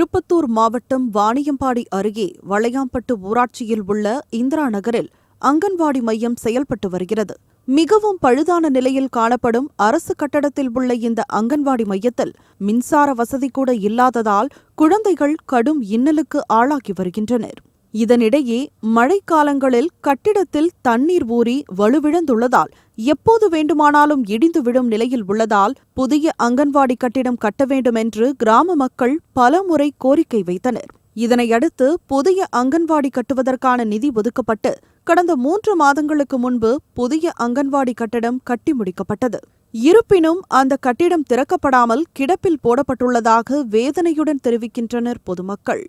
திருப்பத்தூர் மாவட்டம் வாணியம்பாடி அருகே வளையாம்பட்டு ஊராட்சியில் உள்ள இந்திரா நகரில் அங்கன்வாடி மையம் செயல்பட்டு வருகிறது. மிகவும் பழுதான நிலையில் காணப்படும் அரசு கட்டடத்தில் உள்ள இந்த அங்கன்வாடி மையத்தில் மின்சார வசதி கூட இல்லாததால் குழந்தைகள் கடும் இன்னலுக்கு ஆளாகி வருகின்றனர். இதனிடையே மழைக்காலங்களில் கட்டிடத்தில் தண்ணீர் ஊறி வலுவிழந்துள்ளதால் எப்போது வேண்டுமானாலும் இடிந்து விடும் நிலையில் உள்ளதால் புதிய அங்கன்வாடி கட்டிடம் கட்ட வேண்டும் என்று கிராம மக்கள் பலமுறை கோரிக்கை வைத்தனர். இதனையடுத்து புதிய அங்கன்வாடி கட்டுவதற்கான நிதி ஒதுக்கப்பட்டு கடந்த மூன்று மாதங்களுக்கு முன்பு புதிய அங்கன்வாடி கட்டடம் கட்டி முடிக்கப்பட்டது. இருப்பினும் அந்த கட்டிடம் திறக்கப்படாமல் கிடப்பில் போடப்பட்டுள்ளதாக வேதனையுடன் தெரிவிக்கின்றனர் பொதுமக்கள்.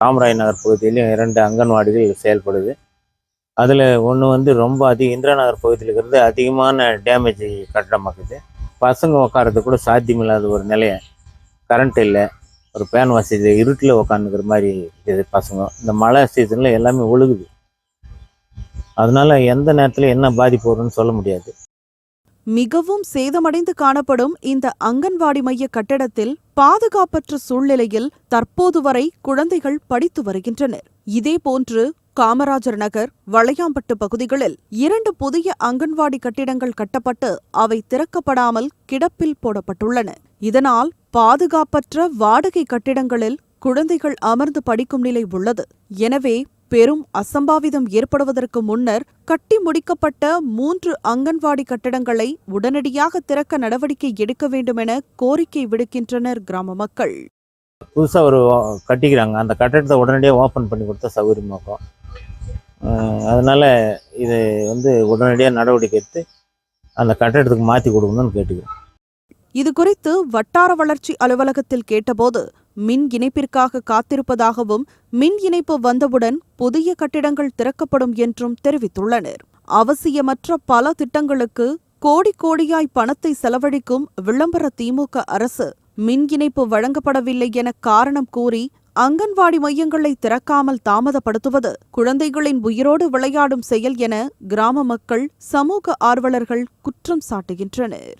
காமராஜ் நகர் பகுதியிலும் இரண்டு அங்கன்வாடிகள் செயல்படுது. அதில் ஒன்று வந்து ரொம்ப அதிக இந்திரா நகர் பகுதியில் இருக்கிறது அதிகமான டேமேஜ் கட்டடமாக்குது. பசங்க உட்காரது கூட சாத்தியமில்லாத ஒரு நிலையை. கரண்ட் இல்லை. ஒரு பேன் வசதி இருட்டில் உட்காந்துக்கிற மாதிரி இருக்குது பசங்க. இந்த மழை சீசனில் எல்லாமே ஒழுகுது. அதனால் எந்த நேரத்தில் என்ன பாதிப்பு வரும்னு சொல்ல முடியாது. மிகவும் சேதமடைந்து காணப்படும் இந்த அங்கன்வாடி மைய கட்டடத்தில் பாதுகாப்பற்ற சூழ்நிலையில் தற்போது வரை குழந்தைகள் படித்து வருகின்றனர். இதேபோன்று காமராஜர் நகர் வளையாம்பட்டு பகுதிகளில் இரண்டு புதிய அங்கன்வாடி கட்டிடங்கள் கட்டப்பட்டு அவை திறக்கப்படாமல் கிடப்பில் போடப்பட்டுள்ளன. இதனால் பாதுகாப்பற்ற வாடகை கட்டிடங்களில் குழந்தைகள் அமர்ந்து படிக்கும் நிலை உள்ளது. எனவே பெரும் அசம்பாவிதம் ஏற்படுவதற்கு முன்னர் கட்டி முடிக்கப்பட்ட மூன்று அங்கன்வாடி கட்டடங்களை உடனடியாக திறக்க நடவடிக்கை எடுக்க வேண்டுமென கோரிக்கை விடுக்கின்றனர் கிராம மக்கள். புதுசாக ஒரு கட்டிக்கிறாங்க. அந்த கட்டடத்தை உடனடியாக ஓப்பன் பண்ணி கொடுத்தா சௌகரியமாக இருக்கும். அஹ் அதனால இது வந்து உடனடியாக நடவடிக்கை எடுத்து அந்த கட்டடத்துக்கு மாற்றி கொடுக்கணும்னு கேட்டுக்கிறேன் இதுகுறித்து வட்டார வளர்ச்சி அலுவலகத்தில் கேட்டபோது மின் இணைப்பிற்காக காத்திருப்பதாகவும் மின் இணைப்பு வந்தவுடன் புதிய கட்டிடங்கள் திறக்கப்படும் என்றும் தெரிவித்துள்ளனர். அவசியமற்ற பல திட்டங்களுக்கு கோடி கோடியாய் பணத்தை செலவழிக்கும் விளம்பர திமுக அரசு மின் இணைப்பு வழங்கப்படவில்லை என காரணம் கூறி அங்கன்வாடி மையங்களை திறக்காமல் தாமதப்படுத்துவது குழந்தைகளின் உயிரோடு விளையாடும் செயல் என கிராம மக்கள் சமூக ஆர்வலர்கள் குற்றம் சாட்டுகின்றனர்.